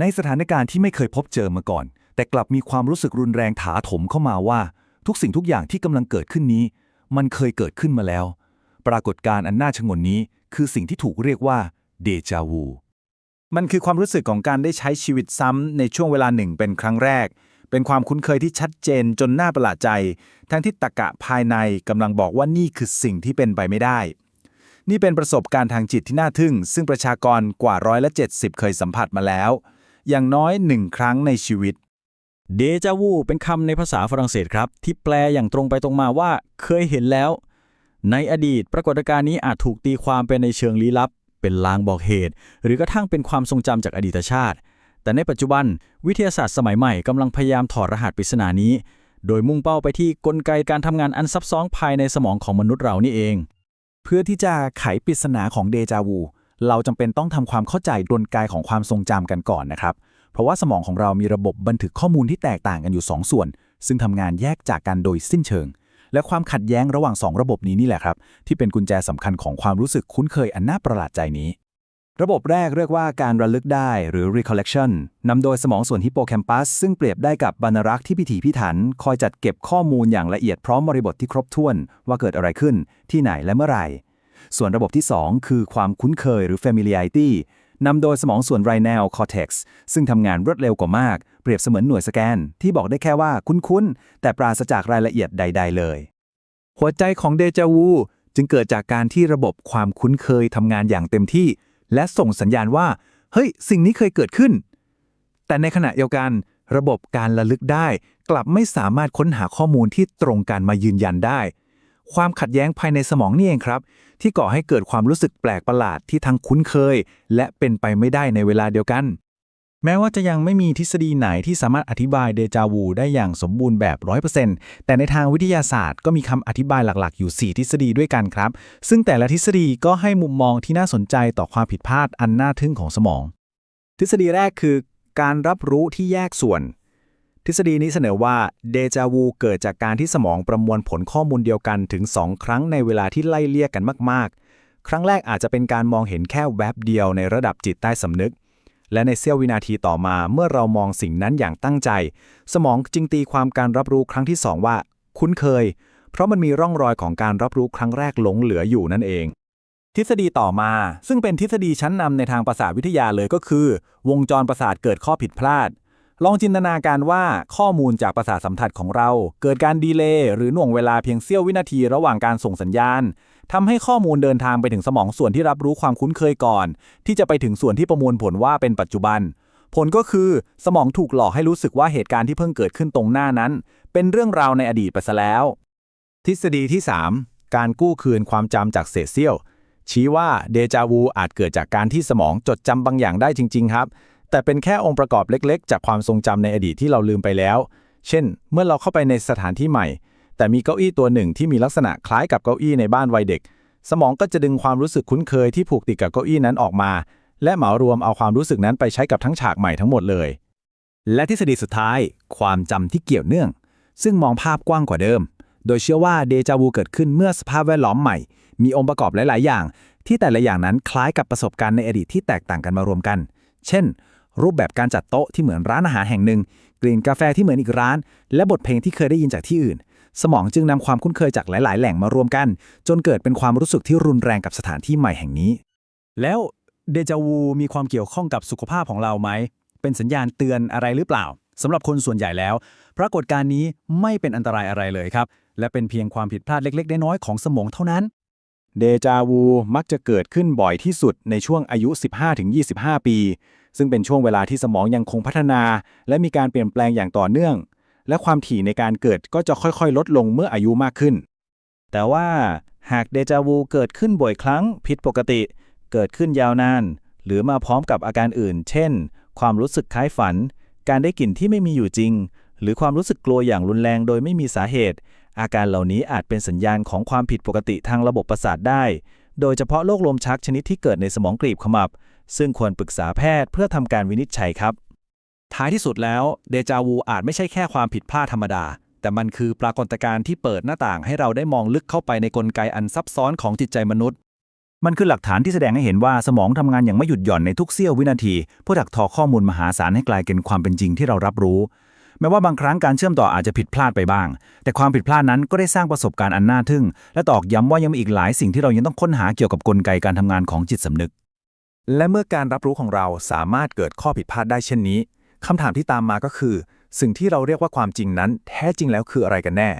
ในสถานการณ์ที่ไม่เคยพบเจอมาก่อน แต่กลับมีความรู้สึกรุนแรงถาถมเข้ามาว่า ทุกสิ่งทุกอย่างที่กำลังเกิดขึ้นนี้ มันเคยเกิดขึ้นมาแล้ว ปรากฏการณ์อันน่าชงนนี้ คือสิ่งที่ถูกเรียกว่าเดจาวูมันคือความรู้สึกของการได้ใช้ชีวิตซ้ำในช่วงเวลาหนึ่งเป็นครั้งแรก เป็นความคุ้นเคยที่ชัดเจนจนน่าประหลาดใจ ทั้งที่ตะกะภายในกำลังบอกว่านี่คือสิ่งที่เป็นไปไม่ได้ นี่เป็นประสบการณ์ทางจิตที่น่าทึ่ง ซึ่งประชากรกว่าร้อยละ70 เคยสัมผัสมาแล้ว อย่างน้อยหนึ่งครั้งในชีวิต เดจาวูเป็นคำในภาษาฝรั่งเศสครับ ที่แปลอย่างตรงไปตรงมาว่า เคยเห็นแล้ว ในอดีตปรากฏการณ์นี้อาจถูกตีความเป็นในเชิงลี้ลับ เป็นลางบอกเหตุ หรือกระทั่งเป็นความทรงจำจากอดีตชาติ แต่ในปัจจุบันวิทยาศาสตร์สมัยใหม่กำลังพยายามถอดรหัสปริศนานี้ โดยมุ่งเป้าไปที่กลไกการทำงานอันซับซ้อนภายในสมองของมนุษย์เรานี่เอง เพื่อที่จะไขปริศนาของเดจาวู เราจำเป็นต้องทำความเข้าใจกลไกของความทรงจำกันก่อนนะครับ เพราะว่าสมองของเรามีระบบบันทึกข้อมูลที่แตกต่างกันอยู่ 2ส่วน ซึ่งทำงานแยกจากกันโดยสิ้นเชิง และความขัดแย้งระหว่าง 2 ระบบนี้นี่แหละครับ ที่เป็นกุญแจสำคัญของความรู้สึกคุ้นเคยอันน่าประหลาดใจนี้ ระบบแรกเรียกว่าการระลึกได้หรือ recollection นำโดยสมองส่วนฮิปโปแคมปัสซึ่งเปรียบได้กับบรรณารักษ์ที่พิถีพิถัน คอยจัดเก็บข้อมูลอย่างละเอียดพร้อมบริบทที่ครบถ้วน ว่าเกิดอะไรขึ้น ที่ไหนและเมื่อไหร่ ส่วนระบบที่ 2 คือความคุ้นเคยหรือ familiarity นำโดยสมองส่วน Rainel Cortex ซึ่งทำงานรวดเร็วกว่ามาก เปรียบเสมือนหน่วยสแกน ที่บอกได้แค่ว่าคุ้นๆ แต่ปราศจากรายละเอียดใด ๆ เลย หัวใจของเดจาวูจึงเกิดจากการที่ระบบความคุ้นเคยทำงานอย่างเต็มที่ และส่งสัญญาณว่า เฮ้ย สิ่งนี้เคยเกิดขึ้น แต่ในขณะเดียวกัน ระบบการระลึกได้ กลับไม่สามารถค้นหาข้อมูลที่ตรงกันมายืนยันได้ ความขัดแย้งภายในสมองนี่เองครับ ที่ก่อให้เกิดความรู้สึกแปลกประหลาดที่ทั้งคุ้นเคย และเป็นไปไม่ได้ในเวลาเดียวกัน แม้ว่าจะยังไม่มีทฤษฎีไหนที่สามารถอธิบายเดจาวูได้อย่างสมบูรณ์แบบ 100%แต่ในทางวิทยาศาสตร์ก็มีคำอธิบายหลักๆ อยู่ 4 ทฤษฎีด้วยกันครับ ซึ่งแต่ละทฤษฎีก็ให้มุมมองที่น่าสนใจต่อความผิดพลาดอันน่าทึ่งของสมอง ทฤษฎีแรกคือ การรับรู้ที่แยกส่วน ทฤษฎีนี้เสนอว่าเดจาวูเกิดจากการที่สมองประมวลผลข้อมูลเดียวกันถึง 2 ครั้งในเวลาที่ไล่เลี่ยกันมาก ๆ ครั้งแรกอาจจะเป็นการมองเห็นแค่แวบเดียวในระดับจิตใต้สำนึก และในเสี้ยววินาทีต่อมาเมื่อเรามองสิ่งนั้นอย่างตั้งใจ สมองจึงตีความการรับรู้ครั้งที่ 2 ว่า คุ้นเคย เพราะมันมีร่องรอยของการรับรู้ครั้งแรกหลงเหลืออยู่นั่นเองทฤษฎีต่อมา ซึ่งเป็นทฤษฎีชั้นนำในทางประสาทวิทยาเลยก็คือ วงจรประสาทเกิดข้อผิดพลาด ลองจินตนาการว่าข้อมูลจากประสาทสัมผัสของเรา เกิดการดีเลย์หรือหน่วงเวลาเพียงเสี้ยววินาทีระหว่างการส่งสัญญาณทำให้ข้อมูลเดินทางไปถึงสมองส่วนที่รับรู้ความคุ้นเคยก่อน ที่จะไปถึงส่วนที่ประมวลผลว่าเป็นปัจจุบัน ผลก็คือสมองถูกหลอกให้รู้สึกว่าเหตุการณ์ที่เพิ่งเกิดขึ้นตรงหน้านั้น เป็นเรื่องราวในอดีตไปซะแล้ว ทฤษฎีที่ 3 การกู้คืนความจำจากเศษเสี้ยวชี้ว่าเดจาวูอาจเกิดจากการที่สมองจดจำบางอย่างได้จริง ๆ ครับ แต่เป็นแค่องค์ประกอบเล็กๆ จากความทรงจำในอดีตที่เราลืมไปแล้ว เช่น เมื่อเราเข้าไปในสถานที่ใหม่ แต่มีเก้าอี้ตัวหนึ่งที่มีลักษณะคล้ายกับเก้าอี้ในบ้านวัยเด็ก สมองก็จะดึงความรู้สึกคุ้นเคยที่ผูกติดกับเก้าอี้นั้นออกมา และเหมารวมเอาความรู้สึกนั้นไปใช้กับทั้งฉากใหม่ทั้งหมดเลย และทฤษฎีสุดท้าย ความจำที่เกี่ยวเนื่อง ซึ่งมองภาพกว้างกว่าเดิม โดยเชื่อว่าเดจาวูเกิดขึ้นเมื่อสภาพแวดล้อมใหม่ มีองค์ประกอบหลาย ๆ อย่าง ที่แต่ละอย่างนั้นคล้ายกับประสบการณ์ในอดีตที่แตกต่างกันมารวมกัน เช่น รูปแบบการจัดโต๊ะที่เหมือนร้านอาหารแห่งหนึ่ง กลิ่นกาแฟที่เหมือนอีกร้าน และบทเพลงที่เคยได้ยินจากที่อื่น สมองจึงนำความคุ้นเคยจากหลาย ๆ แหล่งมารวมกัน จนเกิดเป็นความรู้สึกที่รุนแรงกับสถานที่ใหม่แห่งนี้ แล้วเดจาวูมีความเกี่ยวข้องกับสุขภาพของเราไหม เป็นสัญญาณเตือนอะไรหรือเปล่าสำหรับคนส่วนใหญ่แล้ว ปรากฏการณ์นี้ไม่เป็นอันตรายอะไรเลยครับ และเป็นเพียงความผิดพลาดเล็กๆ น้อยๆของสมองเท่านั้น เดจาวูมักจะเกิดขึ้นบ่อยที่สุดในช่วงอายุ 15-25 ปี ซึ่งเป็นช่วงเวลาที่สมองยังคงพัฒนา และมีการเปลี่ยนแปลงอย่างต่อเนื่อง และความถี่ในการเกิดก็จะค่อยๆ ลดลงเมื่ออายุมากขึ้น แต่ว่าหากเดจาวูเกิดขึ้นบ่อยครั้งผิดปกติ เกิดขึ้นยาวนาน หรือมาพร้อมกับอาการอื่น เช่น ความรู้สึกคล้ายฝัน การได้กลิ่นที่ไม่มีอยู่จริง หรือความรู้สึกกลัวอย่างรุนแรงโดยไม่มีสาเหตุ อาการเหล่านี้อาจเป็นสัญญาณของความผิดปกติทางระบบประสาทได้ โดยเฉพาะโรคลมชักชนิดที่เกิดในสมองกรีบขมับ ซึ่งควรปรึกษาแพทย์เพื่อทำการวินิจฉัยครับ ท้ายที่สุดแล้วเดจาวูอาจไม่ใช่แค่ความผิดพลาดธรรมดา แต่มันคือปรากฏการณ์ที่เปิดหน้าต่างให้เราได้มองลึกเข้าไปในกลไกอันซับซ้อนของจิตใจมนุษย์ มันคือหลักฐานที่แสดงให้เห็นว่าสมองทำงานอย่างไม่หยุดหย่อนในทุกเสี้ยววินาทีเพื่อถักทอข้อมูลมหาศาลให้กลายเป็นความเป็นจริงที่เรารับรู้แม้ว่าบางครั้งการเชื่อมต่ออาจจะผิดพลาดไปบ้าง แต่ความผิดพลาดนั้นก็ได้สร้างประสบการณ์อันน่าทึ่ง และตอกย้ำว่ายังมีอีกหลายสิ่งที่เรายังต้องค้นหาเกี่ยวกับกลไกการทำงานของจิตสำนึก และเมื่อการรับรู้ของเราสามารถเกิดข้อผิดพลาดได้เช่นนี้คำถามที่ตามมาก็คือ สิ่งที่เราเรียกว่าความจริงนั้น แท้จริงแล้วคืออะไรกันแน่